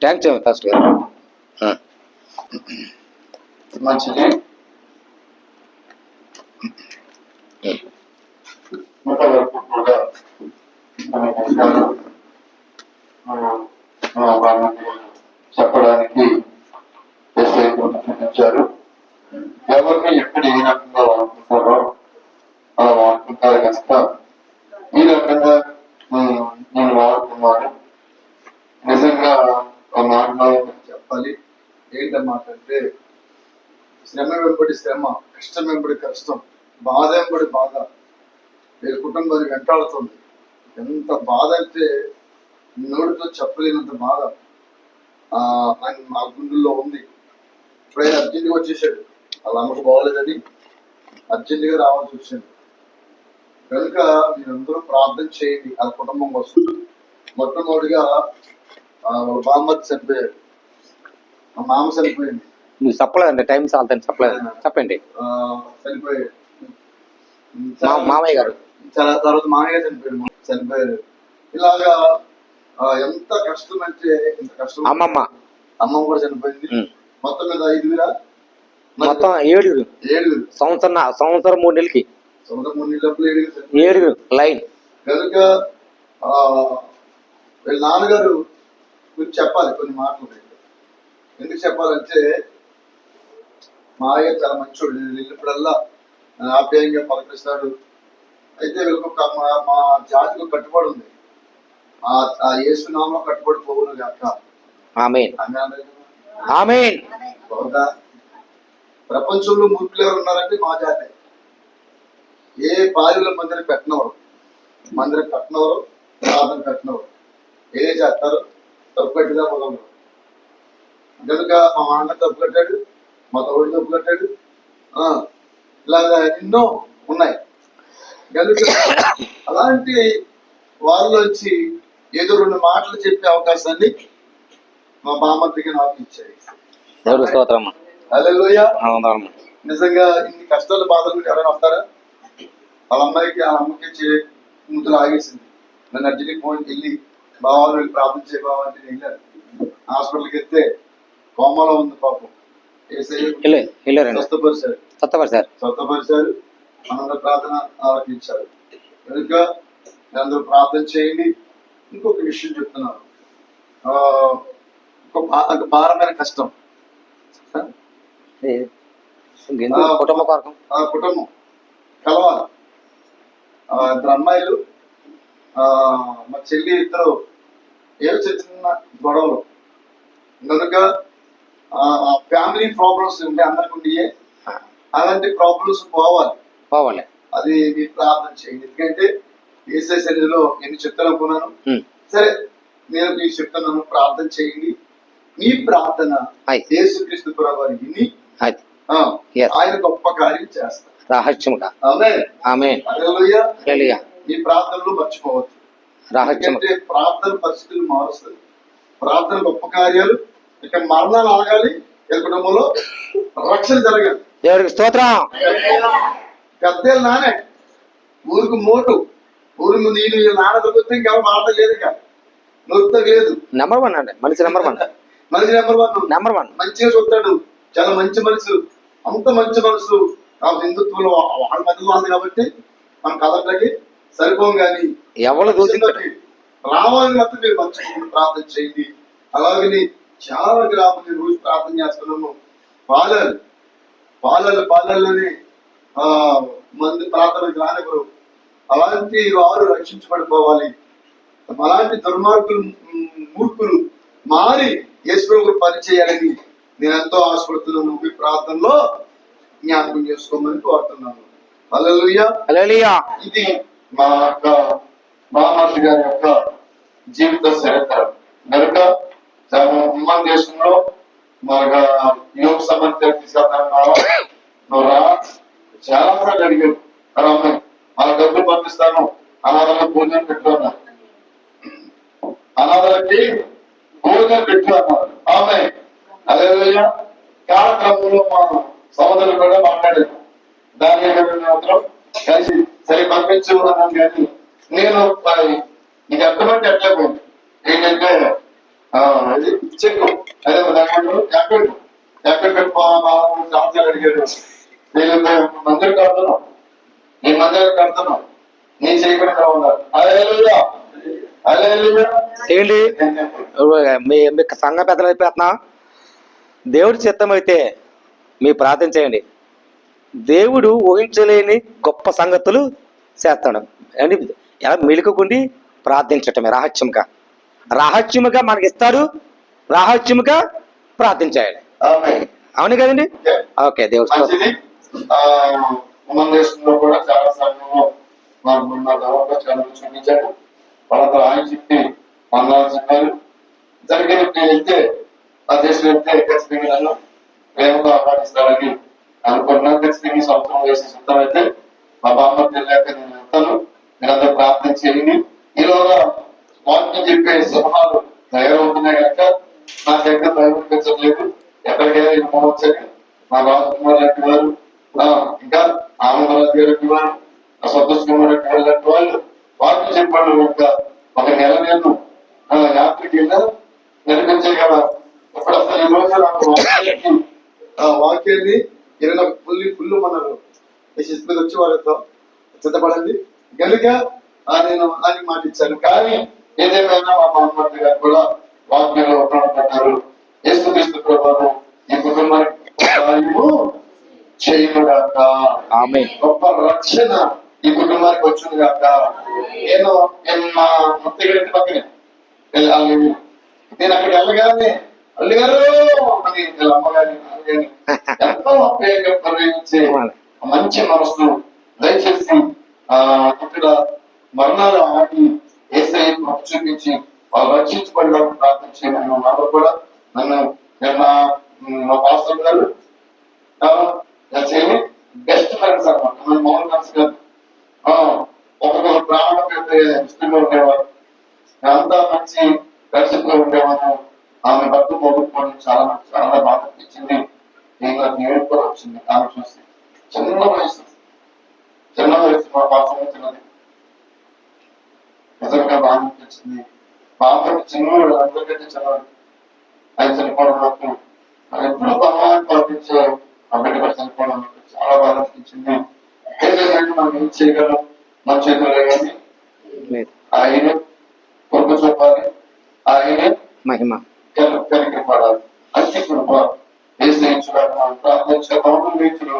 Tank చేయండి first గారు ఆ. మంచిది నూట వరకు కూడా మన విషయాలు, ఆ, ఆ, వాళ్ళని చెప్పడానికి ఎస్ఐ చూపించారు ఎవరిని ఎక్కడ ఏ రకంగా వాడుకుంటారో అలా వాడుకుంటారు కనుక ఈ రకంగా ఉమ్, నేను వాడుకున్నాను నిజంగా ఆ చెప్పాలి. ఏంటన్నమాట అంటే శ్రమ వెంబడి శ్రమ కష్టం వెంబడి కష్టం బాధ వెంబడి బాధ. మీరు కుటుంబాన్ని వెంటాడుతుంది. ఎంత బాధ అంటే నోటితో చెప్పలేనంత బాధ. ఆ ఆయన మా గుండెల్లో ఉంది. ఇప్పుడైనా అర్జెంట్గా వచ్చేసాడు. వాళ్ళ అమ్మకు బాగోలేదని అర్జెంటుగా రావాల్సి వచ్చింది. కనుక మీరందరూ ప్రార్థన చేయండి. ఆ కుటుంబం కోసం మొట్టమొదటిగా వాళ్ళ బామ్మర్ది చనిపోయాడు. మా మామ చనిపోయింది. నువ్వు చెప్పలేదండి టైం చాలుతుంది చెప్పలేదు? చెప్పండి. చనిపోయాడు. మా మామయ్య గారు. చాలా తర్వాత మామయ్య గారు చనిపోయాడు. చనిపోయారు ఇలాగా ఆ, ఎంత కష్టం అంటే ఎంత కష్టం అమ్మమ్మ. అమ్మమ్మ కూడా చనిపోయింది. మొత్తం మీద ఐదుగురా? మొత్తం ఏడుగురు. ఏడుగురు. సంవత్సరం సంవత్సరం మూడు నెలలకి. సొంత మూడు నెలప్పుడు ఏడుగురు చనిపోయారు. ఏడుగురు. లైన్. కనుక ఆ, వీళ్ళ నాన్నగారు గురించి చెప్పాలి కొన్ని మాటలు మీకు. ఎందుకు చెప్పాలంటే మా అయ్య చాలా మంచోడు. నేను వెళ్ళినప్పుడల్లా ఆప్యాయంగా పలకరిస్తాడు. అయితే వీళ్ళకి ఒక మా మా జాతికి కట్టుబడి ఉంది. ఆ ఆ యేసు నామలో కట్టుబడి పోవును కాక? ప్రపంచంలో మూర్ఖులు ఎవరు ఉన్నారంటే మా జాతి. ఏ బాల్యుల మందిరం కట్టినవారు? మందిరం కట్టినవారు? ప్రార్థన కట్టినవారు. ఏం చేస్తారు తప్పు కట్టిదా మొదలు? కనుక మా అన్న తప్పు కట్టాడు మా తోడు తప్పు కట్టాడు ఆ, ఇలాగా ఎన్నో ఉన్నాయి. కనుక అలాంటి వాళ్ళలోంచి ఏదో రెండు మాటలు చెప్పే అవకాశాన్ని మా బామ్మర్దికి నాకు ఇచ్చాయి. నిజంగా ఇన్ని కష్టాలు బాధలు ఉంటే ఎవరైనా వస్తారా? వాళ్ళ అమ్మాయికి ఆ అమ్మకి ముద్దులు ఆగేసింది. నన్ను అర్జెంట్కి ఫోన్ వెళ్ళి బావాలు ప్రార్థన చేయ బావ అంటే నేను వెళ్ళాను. హాస్పిటల్కి వెళ్తే కోమాలో ఉంది పాపం. స్వస్థపరిచారు. స్వస్థపరిచారు. మనందరూ ప్రార్థన ఆలకించారు కనుక అందరూ ప్రార్థన చేయండి. ఇంకొక విషయం చెప్తున్నాను. ఆ, ఒక భారమైన కష్టం. కుటుంబ కుటుంబం. కలవాలి. ఇద్దరు అమ్మాయిలు మా చెల్లి ఇద్దరు ఏవో చిన్న చిన్న గొడవలు. కనుక ఫ్యామిలీ ప్రాబ్లమ్స్ ఉంటే అందరికి ఉండియే. అలాంటి ప్రాబ్లమ్స్ పోవాలి. పోవాలి. అది మీరు ప్రార్థన చేయండి. ఎందుకంటే ఏసే సన్నిధిలో నేను చెప్తాను. సరే నేను మీకు చెప్తున్నాను ప్రార్థన చేయండి. మీ ప్రార్థన. యేసుక్రీస్తు ప్రభు వారి విని. ఆయన గొప్ప కార్యం చేస్తారు రహస్యముగా. ఆమె ఆమెన్ మీ ప్రార్థనలు మర్చిపోవద్దు ఎందుకంటే ప్రార్థన పరిస్థితులు మారుస్తుంది ప్రార్థన గొప్ప కార్యాలు ఇక మరణాలు ఆగాలి ఈ కుటుంబంలో రక్షణ జరగాలి దేవుడికి స్తోత్రం పెద్దలు నానే ఊరికి మోటు ఊరికి నేను వీళ్ళ నాన్న దొరికితే ఇంకెవరు మాట లేదు ఇక నొరుకుతా లేదు నెంబర్ వన్ అండి మనిషి నెంబర్ వన్ మనిషి నెంబర్ వన్ నెంబర్ వన్ మంచిగా చూస్తాడు చాలా మంచి మనసు అంత మంచి మనసు కాబట్టి హిందుత్వంలో వాళ్ళ మధ్యలో ఉంది కాబట్టి మన కథలకి సరిపోం కానీ ఎవరు దూషించరు రావాలని మాత్రం మీరు మంచి ప్రార్థన చేయండి. అలాగని చాలా గ్రామాలు రోజు ప్రార్థన చేస్తున్నాము. పాలలు పాలలు పాలల్లోనే ఆ మంది ప్రార్థనకు రానివ్వరు. అలాంటి వారు రక్షించబడిపోవాలి. అలాంటి దుర్మార్గులు మూర్ఖులు మారి యేసు పని చేయాలని నేను ఎంతో ఆశపడుతున్నాను. మీ ప్రార్థనలో జ్ఞాపకం చేసుకోమని కోరుతున్నాను. హల్లెలూయా. ఇది మా యొక్క మహామహర్షి గారి యొక్క జీవిత చరిత్ర. కనుక మన దేశంలో మన యోగ సమర్థ నువ్వు రా చాలా సార్లు అడిగాడు రామ్మ మన డబ్బులు పంపిస్తాను. అనాథలకు భోజనం పెట్టు అన్నారు. అనాథలకి భోజనం పెట్టు అన్నారు. ఆమె అదే కార్యక్రమంలో మా సోదరులు కూడా మాట్లాడారు దాని మాత్రం కలిసి సరే పంపించు అన్నాను కానీ నేను నీకు అర్థమంటే అట్లే పోయింది. ఏంటంటే చెక్ అదే దాంట్లో ట్యాబ్లెట్ ట్యాబ్లెట్ సంవత్సరాలు అడిగాడు. నేను మందిరం కడుతున్నాం. నీ మందిరం కడుతున్నాం. నీ చేయకుండా ఉండాలి అదే ఏంటి? మీ మీ సంఘ పెద్దలు అయిపోతున్నా. దేవుడి చిత్తం అయితే మీ ప్రార్థన చేయండి. దేవుడు ఊహించలేని గొప్ప సంగతులు చేస్తాడు. అని ఎలా మెలుకుండి ప్రార్థించటమే రహస్యంగా రహస్యముగా మనకి ఇస్తాడు రహస్యముగా ప్రార్థించాలి అవును కదండి? ఓకే దేవుడు దేశంలో కూడా చాలా సంఘంలో మాకు ఉన్న గవర్నమెంట్ చాలా చూపించాడు వాళ్ళతో ఆయన చెప్పి మన్నాలు చెప్పారు. జరిగిన నేను వెళ్తే ఆ దేశం వెళ్తే ఖచ్చితంగా నన్ను ప్రేమతో ఆహ్వానిస్తారని అనుకుంటున్నాను ఖచ్చితంగా ఈ సంవత్సరం వేసే సిద్ధం అయితే మా బామ్మ వెళ్ళాక నేను వెళ్తాను. మీరందరూ ప్రార్థన చేయండి. ఈలోగా వాక్యం చెప్పే సింహాలు తయారవుతున్నాయి కనుక నా దగ్గర తయారు ఎక్కడికైనా వెళ్ళిపోవచ్చని మా రాజకుమార్ లాంటి వారు ఇంకా ఆనందరాజు గారి వారు ఆ సంతోష్ కుమార్ రెడ్డి గారు లాంటి వాళ్ళు వాక్యం చెప్పాడు ఒక ఒక నెల నేను ఆ, యాత్రకి వెళ్ళా. కదా ఇప్పుడు అసలు ఈ రోజు నాకు ఆ వాక్యాన్ని ఇరవై ఫుల్ ఫుల్ మనరు మీద వచ్చి వాళ్ళతో సిద్ధపడండి. కనుక నేను దానికి మాట ఇచ్చాను. కానీ ఏదేమైనా మా మామూలు గారు కూడా వాక్యంలో ఉంటారు యేసు క్రీస్తు ప్రభావం ఈ కుటుంబానికి చేయనుగాక ఆమె గొప్ప రక్షణ ఈ కుటుంబానికి వచ్చింది కాక నేను మా ఇంటి పక్కనే వెళ్ళాలి. నేను అక్కడికి వెళ్ళగానే గారు అని అమ్మగారిని ఎంతో పరిగణించే మంచి మనసు దయచేసి ఆ ఇక్కడ మరణాలు ఆగి ఏసై కృప చూపించి వాళ్ళు రక్షించబడడానికి ప్రార్థించే నాలో కూడా నన్ను మా పాస్టర్ గారు చేయని బెస్ట్ ఫ్రెండ్స్ అనమాట మన మోహన్ ఫ్రెండ్స్ గారు. ఒక్కొక్కరు ప్రాణం పెద్ద ఇష్టంగా ఉండేవారు. అంతా మంచి పరిస్థితిలో ఉండేవారు. ఆమె భర్త పోగొట్టుకోవడం చాలా చాలా బాధ అనిపించింది నేను ఏడు కూడా వచ్చింది. ఆమె చూసి చిన్న వయసు. చిన్న వయసు మా పాపం చిన్నది. నిజంగా బాధ అనిపించింది. పాపం చిన్నవాడు అందరికంటే చిన్నవాడు ఆయన చనిపోవడం నాకు ఎప్పుడూ భగవాన్ ఆ బిడ్డ కూడా చనిపోవడం చాలా బాధ అనిపించింది. ఏదైనా మనం ఏం చేయగలం? మన చేతుల్లో కానీ ఆయన కొడుకు చెప్పాలి. ఆయన మహిమ. కనుక పడాలి అతి కృప వేసేయించడానికి ప్రార్థించే పౌరులు వేయించడం